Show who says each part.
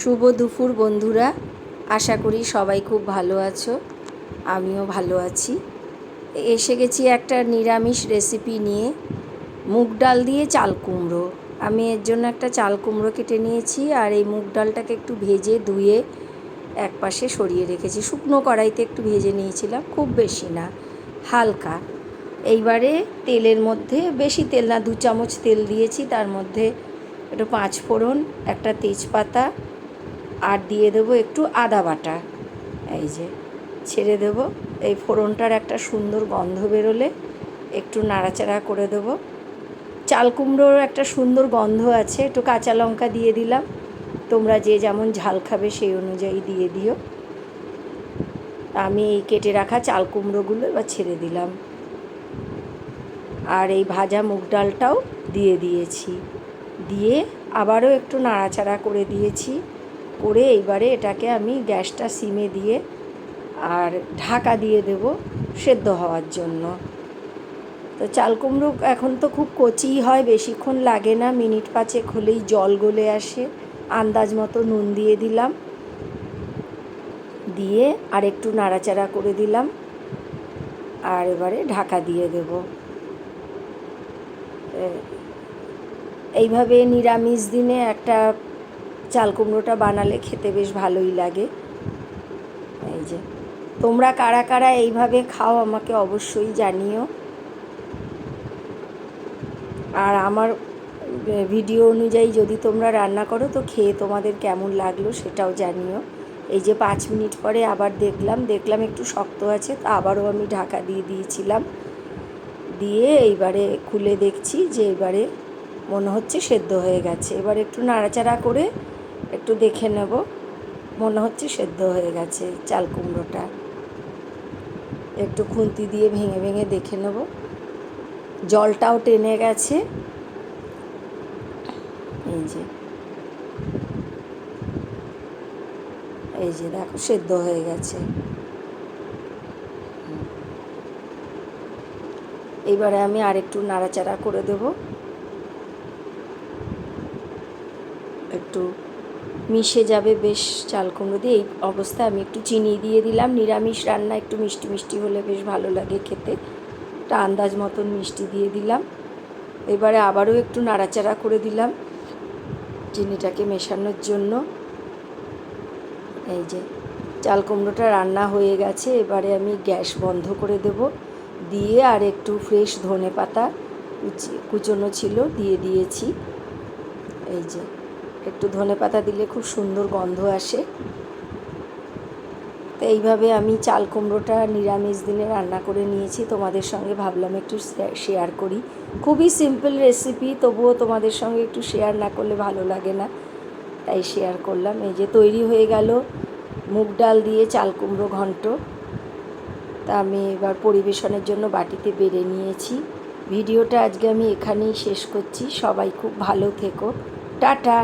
Speaker 1: শুভ দুপুর বন্ধুরা। আশা করি সবাই খুব ভালো আছো। আমিও ভালো আছি। এসে গেছি একটা নিরামিষ রেসিপি নিয়ে। মুগ ডাল দিয়ে চাল কুমড়ো। আমি এর জন্য একটা চাল কুমড়ো কেটে নিয়েছি আর এই মুগ ডালটাকে একটু ভেজে ধুয়ে এক পাশে সরিয়ে রেখেছি। শুকনো কড়াইতে একটু ভেজে নিয়েছিলাম, খুব বেশি না, হালকা। এইবারে তেলের মধ্যে, বেশি তেল না, দু চামচ তেল দিয়েছি। তার মধ্যে একটু পাঁচ ফোড়ন একটা তেজপাতা আর দিয়ে দেবো একটু আদা বাটা। এই যে, ছেড়ে দেব। এই ফোড়নটার একটা সুন্দর গন্ধ বেরোলে একটু নাড়াচাড়া করে দেবো। চাল কুমড়োর একটা সুন্দর গন্ধ আছে, একটু কাঁচা লঙ্কা দিয়ে দিলাম। তোমরা যে যেমন ঝাল খাবে সেই অনুযায়ী দিয়ে দিও। আমি এই কেটে রাখা চাল কুমড়োগুলো এবার ছেড়ে দিলাম। আর এই ভাজা মুগ ডালটাও দিয়ে দিয়েছি। দিয়ে আবারও একটু নাড়াচাড়া করে দিয়েছি। করে এইবারে এটাকে আমি গ্যাসটা সিমে দিয়ে আর ঢাকা দিয়ে দেব সেদ্ধ হওয়ার জন্য। তো চাল কুমড়ো এখন তো খুব কচিই হয়, বেশিক্ষণ লাগে না। মিনিট পাঁচেক হলেই জল গলে আসে। আন্দাজ মতো নুন দিয়ে দিলাম। দিয়ে আর একটু নাড়াচাড়া করে দিলাম। আর এবারে ঢাকা দিয়ে দেব। এইভাবে নিরামিষ দিনে একটা চাল কুমড়োটা বানালে খেতে বেশ ভালোই লাগে। এই যে, তোমরা কারা কারা এইভাবে খাও আমাকে অবশ্যই জানিও। আর আমার ভিডিও অনুযায়ী যদি তোমরা রান্না করো, তো খেয়ে তোমাদের কেমন লাগল সেটাও জানিও। এই যে পাঁচ মিনিট পরে আবার দেখলাম দেখলাম একটু শক্ত আছে, তো আবারও আমি ঢাকা দিয়ে দিয়েছিলাম। দিয়ে এইবারে খুলে দেখছি যে এবারে মনে হচ্ছে সেদ্ধ হয়ে গেছে। এবার একটু নাড়াচাড়া করে একটু দেখে নেব। মনে হচ্ছে সেদ্ধ হয়ে গেছে চাল কুমড়োটা। একটু খুন্তি দিয়ে ভেঙে ভেঙে দেখে নেব। জলটাও টেনে গেছে। এই যে। এই যে দেখো, সেদ্ধ হয়ে গেছে। এবারে আমি আর একটু নাড়াচাড়া করে দেব। একটু মিশে যাবে, বেশ চাল কুমড়ো দিয়ে। এই অবস্থায় আমি একটু চিনি দিয়ে দিলাম। নিরামিষ রান্না, একটু মিষ্টি মিষ্টি হলে বেশ ভালো লাগে খেতে। একটা আন্দাজ মতন মিষ্টি দিয়ে দিলাম। এবারে আবারও একটু নাড়াচাড়া করে দিলাম চিনিটাকে মেশানোর জন্য। এই যে, চাল কুমড়োটা রান্না হয়ে গেছে। এবারে আমি গ্যাস বন্ধ করে দেব। দিয়ে আর একটু ফ্রেশ ধনে পাতা কুচি, কুচনো ছিল, দিয়ে দিয়েছি। এই যে একটু ধনে পাতা দিলে খুব সুন্দর গন্ধ আসে। তো এইভাবে আমি চাল কুমড়োটা নিরামিষ দিনে রান্না করে নিয়েছি। তোমাদের সঙ্গে ভাবলাম একটু শেয়ার করি। খুবই সিম্পল রেসিপি তবুও তোমাদের সঙ্গে একটু শেয়ার না করলে ভালো লাগে না। তাই শেয়ার করলাম। এই যে তৈরি হয়ে গেল মুগ ডাল দিয়ে চাল কুমড়ো ঘন্ট। তা আমি এবার পরিবেশনের জন্য বাটিতে বেড়ে নিয়েছি। ভিডিওটা আজকে আমি এখানেই শেষ করছি। সবাই খুব ভালো থেকো। টাটা!